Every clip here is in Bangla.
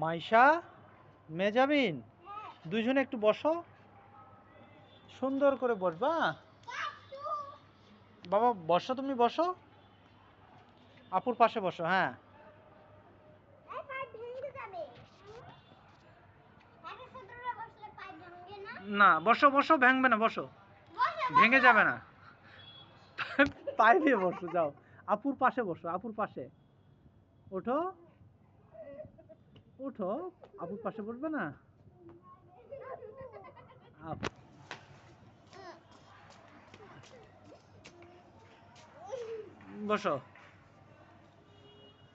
মাইশা, মেজাবিন, দুইজনে একটু বসো। সুন্দর করে বসবা বাবা, বসো তুমি, বসো। আপুর পাশে বসো হ্যাঁ। না, বসো বসো, ভেঙবে না, বসো। ভেঙে যাবে না। পায়ে দিয়ে বসো, যাও। আপুর পাশে বসো, আপুর পাশে। ওঠো। ওঠো আপুর পাশে বসবে না? বসো।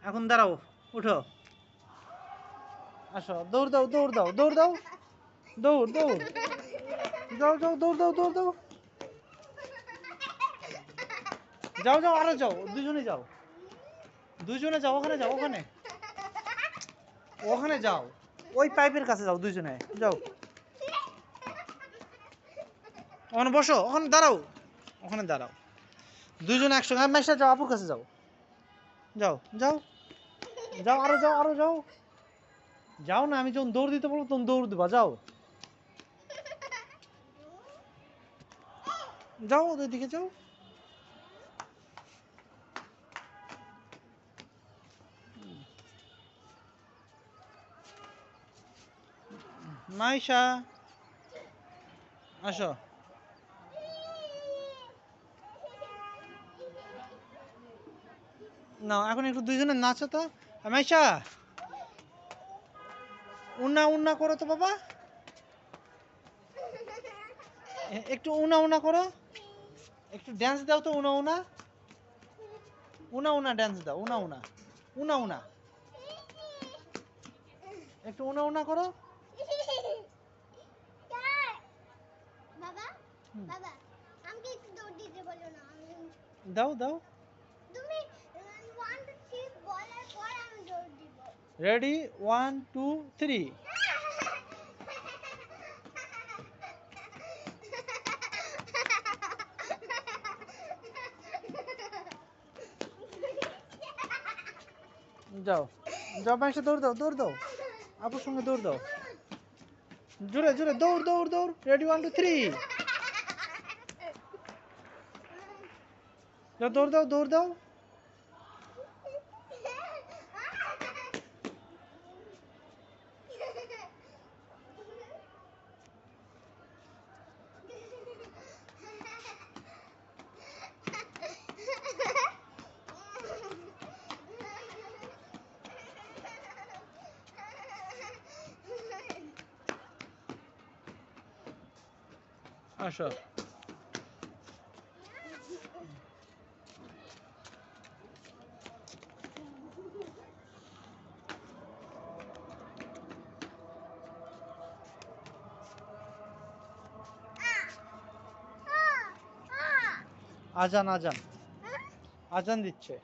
এখন দাঁড়াও উঠো আসো, দৌড় দাও দৌড় দাও দৌড় দাও। দৌড় দৌড়। যাও যাও, দৌড় দাও দৌড় দাও। যাও যাও, আরও যাও, দুজনে যাও। দুজনে যাও, ওখানে যাও, ওখানে। ওখানে যাও। ওই পাইপের কাছে যাও দুইজনে যাও। ওখানে বসো, ওখানে দাঁড়াও। ওখানে দাঁড়াও। দুজনে একসঙ্গে। আমি মেশা যাও, আপুর কাছে যাও। যাও যাও। যাও, আরও যাও আরও যাও। যাও না, আমি যখন দৌড় দিতে বলব তখন দৌড় দিবা, যাও। যাও ওদের দিকে যাও। মাইশা আসো। না, এখন একটু দুইজনে নাচো তো। মাইশা উন্না উন্না করো তো বাবা। একটু উনা উনা করো। একটু ড্যান্স দাও তো উনা উনা উনা উনা ড্যান্স দাও উনা উনা উনা উনা একটু উনা উনা করো বাবা হুম। বাবা আমাকে একটু দৌড় দিতে বলো না দাও দাও। তুমি ওয়ান টু থ্রি বলার পর আমি দৌড় দিব। রেডি ওয়ান টু থ্রি যাও। যাও মাইশা দৌড় দাও দৌড় দাও। আপুর সঙ্গে দৌড় দাও। জোরে জোরে দৌড় দৌড় দৌড়। রেডি ওয়ান টু থ্রি যাও দৌড় দাও দৌড় দাও আসো আজান আজান। আজান দিচ্ছে।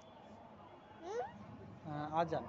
হ্যাঁ আজান।